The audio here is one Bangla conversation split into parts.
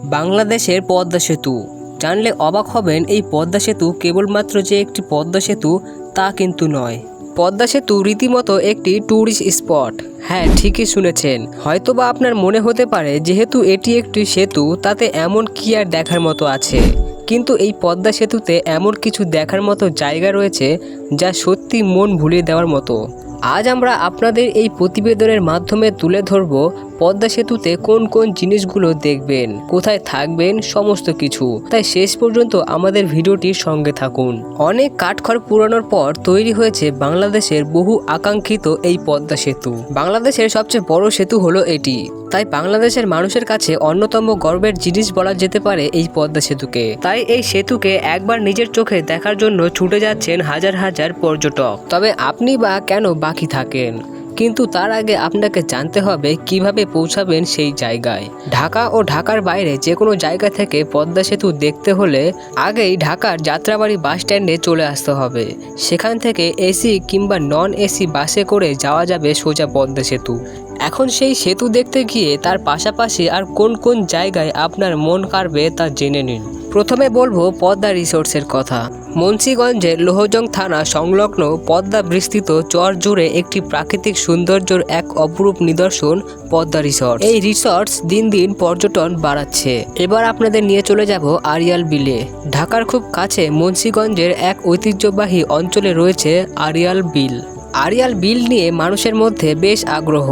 বাংলাদেশের পদ্মা সেতু। জানলে অবাক হবেন, এই পদ্মা সেতু কেবলমাত্র যে একটি পদ্মা সেতু, তা কিন্তু নয়। পদ্মা সেতু রীতিমতো একটি ট্যুরিস্ট স্পট হ্যাঁ ঠিকই শুনেছেন। হয়তোবা আপনার মনে হতে পারে, যেহেতু এটি একটি সেতু, তাতে এমন কি আর দেখার মতো আছে? কিন্তু এই পদ্মা সেতুতে এমন কিছু দেখার মতো জায়গা রয়েছে, যা সত্যি মন ভুলিয়ে দেওয়ার মতো। আজ আমরা আপনাদের এই প্রতিবেদনের মাধ্যমে তুলে ধরব পদ্মা সেতুতে কোন কোন জিনিসগুলো দেখবেন, কোথায় থাকবেন, সমস্ত কিছু। তাই শেষ পর্যন্ত আমাদের ভিডিওটির সঙ্গে থাকুন। অনেক কাঠখড় পুরানোর পর তৈরি হয়েছে বাংলাদেশের বহু আকাঙ্ক্ষিত এই পদ্মা সেতু। বাংলাদেশের সবচেয়ে বড় সেতু হলো এটি। তাই বাংলাদেশের মানুষের কাছে অন্যতম গর্বের জিনিস বলা যেতে পারে এই পদ্মা সেতুকে। তাই এই সেতুকে একবার নিজের চোখে দেখার জন্য ছুটে যাচ্ছেন হাজার হাজার পর্যটক। তবে আপনি বা কেন বাকি থাকেন? কিন্তু তার আগে আপনাকে জানতে হবে কীভাবে পৌঁছাবেন সেই জায়গায়। ঢাকা ও ঢাকার বাইরে যে কোনো জায়গা থেকে পদ্মা সেতু দেখতে হলে আগেই ঢাকার যাত্রাবাড়ি বাস স্ট্যান্ডে চলে আসতে হবে। সেখান থেকে এসি কিংবা নন এসি বাসে করে যাওয়া যাবে সোজা পদ্মা সেতু। এখন সেই সেতু দেখতে গিয়ে তার পাশাপাশি আর কোন কোন জায়গায় আপনার মন কাড়বে তা জেনে নিন। প্রথমে বলব পদ্মা রিসোর্টসের কথা। মুন্সীগঞ্জের লোহজং থানা সংলগ্ন পদ্মা বিস্তৃত চর জুড়ে একটি প্রাকৃতিক সৌন্দর্যের এক অপরূপ নিদর্শন পদ্মা রিসর্ট এই রিসর্টস দিন দিন পর্যটন বাড়াচ্ছে। এবার আপনাদের নিয়ে চলে যাব আরিয়াল বিলে। ঢাকার খুব কাছে মুন্সীগঞ্জের এক ঐতিহ্যবাহী অঞ্চলে রয়েছে আরিয়াল বিল। আরিয়াল বিল নিয়ে মানুষের মধ্যে বেশ আগ্রহ।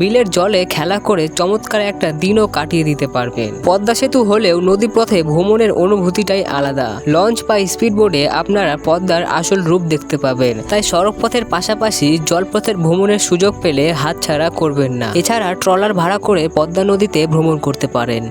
বিলের জলে খেলা করে চমৎকার একটা দিনও কাটিয়ে দিতে পারবেন পদ্মা সেতু হলেও নদীপথে ভ্রমণের অনুভূতিটাই আলাদা। লঞ্চ বা স্পিডবোটে আপনারা পদ্মার আসল রূপ দেখতে পাবেন। তাই সড়ক পথের পাশাপাশি জলপথের ভ্রমণের সুযোগ পেলে হাতছাড়া করবেন না। এছাড়া ট্রলার ভাড়া করে পদ্মা নদীতে ভ্রমণ করতে পারেন।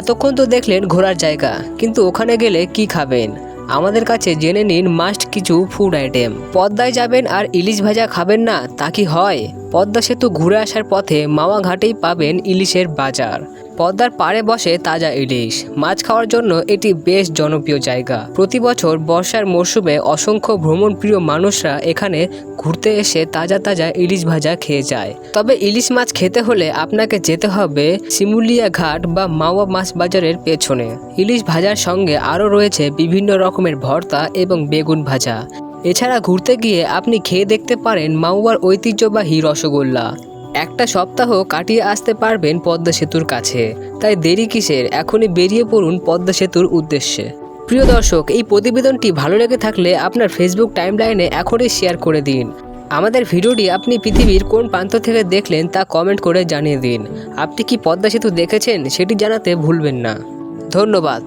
এতক্ষণ তো দেখলেন ঘোরার জায়গা, কিন্তু ওখানে গেলে কি খাবেন? আমাদের কাছে জেনে নিন মাস্ট কিছু ফুড আইটেম পদ্মায় যাবেন আর ইলিশ ভাজা খাবেন না, তা কি হয়? পদ্মা সেতু ঘুরে আসার পথে মাওয়া ঘাটেই পাবেন ইলিশের বাজার। পদ্মার পাড়ে বসে তাজা ইলিশ। মাছ খাওয়ার জন্য এটি বেশ জনপ্রিয় জায়গা। প্রতি বছর বর্ষার মরশুমে অসংখ্য ভ্রমণপ্রিয় মানুষরা এখানে ঘুরতে এসে তাজা তাজা ইলিশ ভাজা খেয়ে যায়। তবে ইলিশ মাছ খেতে হলে আপনাকে যেতে হবে শিমুলিয়া ঘাট বা মাওয়া মাছ বাজারের পেছনে। ইলিশ ভাজার সঙ্গে আরও রয়েছে বিভিন্ন রকমের ভর্তা এবং বেগুন ভাজা। এছাড়া ঘুরতে গিয়ে আপনি খেয়ে দেখতে পারেন মাওয়ার ঐতিহ্যবাহী রসগোল্লা। একটা সপ্তাহ কাটিয়ে আসতে পারবেন পদ্মা সেতুর কাছে। তাই দেরি কিসের? এখনই বেরিয়ে পড়ুন পদ্মা সেতুর উদ্দেশ্যে। প্রিয় দর্শক, এই প্রতিবেদনটি ভালো লেগে থাকলে আপনার ফেসবুক টাইমলাইনে এখনই শেয়ার করে দিন। আমাদের ভিডিওটি আপনি পৃথিবীর কোন প্রান্ত থেকে দেখলেন তা কমেন্ট করে জানিয়ে দিন। আপনি কি পদ্মা সেতু দেখেছেন সেটি জানাতে ভুলবেন না। ধন্যবাদ।